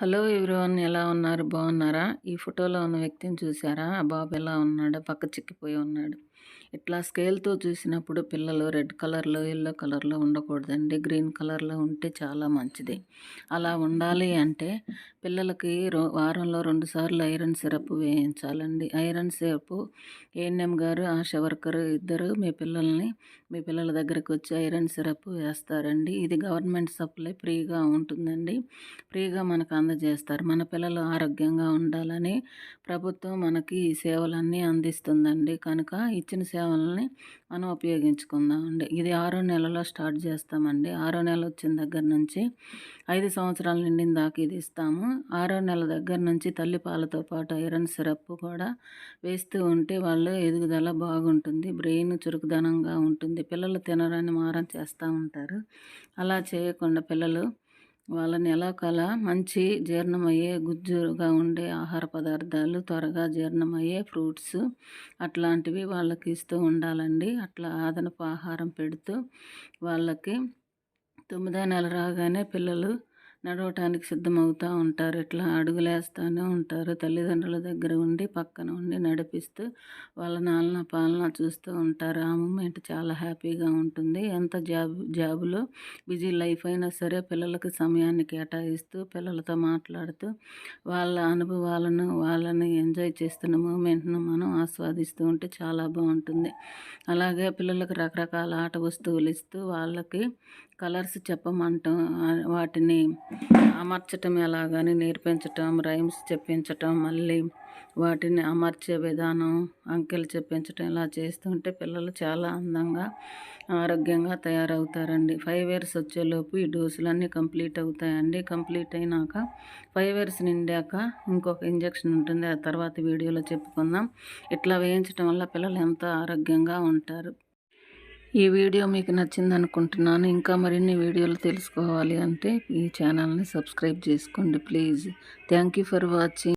Hello everyone ఎలా ఉన్నారు? బాగున్నారా? ఈ ఫోటోలో ఉన్న వ్యక్తిని చూసారా ఆ బాబు ఎలా ఉన్నాడో? పక్క చిక్కిపోయి ఉన్నాడు. ఇట్లా స్కేల్తో చూసినప్పుడు పిల్లలు రెడ్ కలర్లో ఎల్లో కలర్లో ఉండకూడదండి. గ్రీన్ కలర్లో ఉంటే చాలా మంచిది. అలా ఉండాలి అంటే పిల్లలకి రో వారంలో రెండు సార్లు ఐరన్ సిరప్ వేయించాలండి. ఐరన్ సిరప్ ఏఎన్ఎం గారు ఆశా వర్కర్ ఇద్దరు మీ పిల్లల్ని మీ పిల్లల దగ్గరకు వచ్చి ఐరన్ సిరప్ వేస్తారండి. ఇది గవర్నమెంట్ సప్లై ఫ్రీగా ఉంటుందండి. ఫ్రీగా మనకు అందజేస్తారు. మన పిల్లలు ఆరోగ్యంగా ఉండాలని ప్రభుత్వం మనకి ఈ సేవలన్నీ అందిస్తుందండి. కనుక ఇచ్చిన సేవలని మనం ఉపయోగించుకుందామండి. ఇది ఆరో నెలలో స్టార్ట్ చేస్తామండి. ఆరో నెల వచ్చిన దగ్గర నుంచి ఐదు సంవత్సరాల నిండిన దాకా ఇది ఇస్తాము. ఆరో నెల దగ్గర నుంచి తల్లిపాలతో పాటు ఐరన్ సిరప్ కూడా వేస్తూ ఉంటే వాళ్ళు ఎదుగుదల బాగుంటుంది. బ్రెయిన్ చురుకుదనంగా ఉంటుంది. పిల్లలు తినరని మారం చేస్తూ ఉంటారు. అలా చేయకుండా పిల్లలు వాళ్ళని కల మంచి జీర్ణమయ్యే గుజ్జుగా ఉండే ఆహార పదార్థాలు త్వరగా జీర్ణమయ్యే ఫ్రూట్స్ అట్లాంటివి వాళ్ళకి ఇస్తూ ఉండాలండి. అట్లా అదనపు ఆహారం పెడుతూ వాళ్ళకి తొమ్మిదో నెల రాగానే పిల్లలు నడవటానికి సిద్ధమవుతూ ఉంటారు. ఇట్లా అడుగులేస్తూనే ఉంటారు. తల్లిదండ్రుల దగ్గర ఉండి పక్కన ఉండి నడిపిస్తూ వాళ్ళ నాలన పాలన చూస్తూ ఉంటారు. ఆ మూమెంట్ చాలా హ్యాపీగా ఉంటుంది. ఎంత జాబ్ జాబులో బిజీ లైఫ్ అయినా సరే పిల్లలకి సమయాన్ని కేటాయిస్తూ పిల్లలతో మాట్లాడుతూ వాళ్ళ అనుభవాలను వాళ్ళని ఎంజాయ్ చేస్తున్న మూమెంట్ను మనం ఆస్వాదిస్తూ ఉంటే చాలా బాగుంటుంది. అలాగే పిల్లలకు రకరకాల ఆట వస్తువులు ఇస్తూ వాళ్ళకి కలర్స్ చెప్పమంటాం వాటిని అమర్చటం ఎలాగని నేర్పించటం రైమ్స్ చెప్పించటం మళ్ళీ వాటిని అమర్చే విధానం అంకెలు చెప్పించటం ఇలా చేస్తుంటే పిల్లలు చాలా అందంగా ఆరోగ్యంగా తయారవుతారండి. ఫైవ్ ఇయర్స్ వచ్చేలోపు ఈ డోసులన్నీ కంప్లీట్ అవుతాయండి. కంప్లీట్ అయినాక ఫైవ్ ఇయర్స్ నిండాక ఇంకొక ఇంజక్షన్ ఉంటుంది. ఆ తర్వాత వీడియోలో చెప్పుకుందాం. ఇట్లా వేయించడం వల్ల పిల్లలు ఎంతో ఆరోగ్యంగా ఉంటారు. ఈ వీడియో మీకు నచ్చింది అనుకుంటున్నాను ఇంకా మరిన్ని వీడియోలు తెలుసుకోవాలి అంటే ఈ ఛానల్ని సబ్స్క్రైబ్ చేసుకోండి please. Thank you for watching.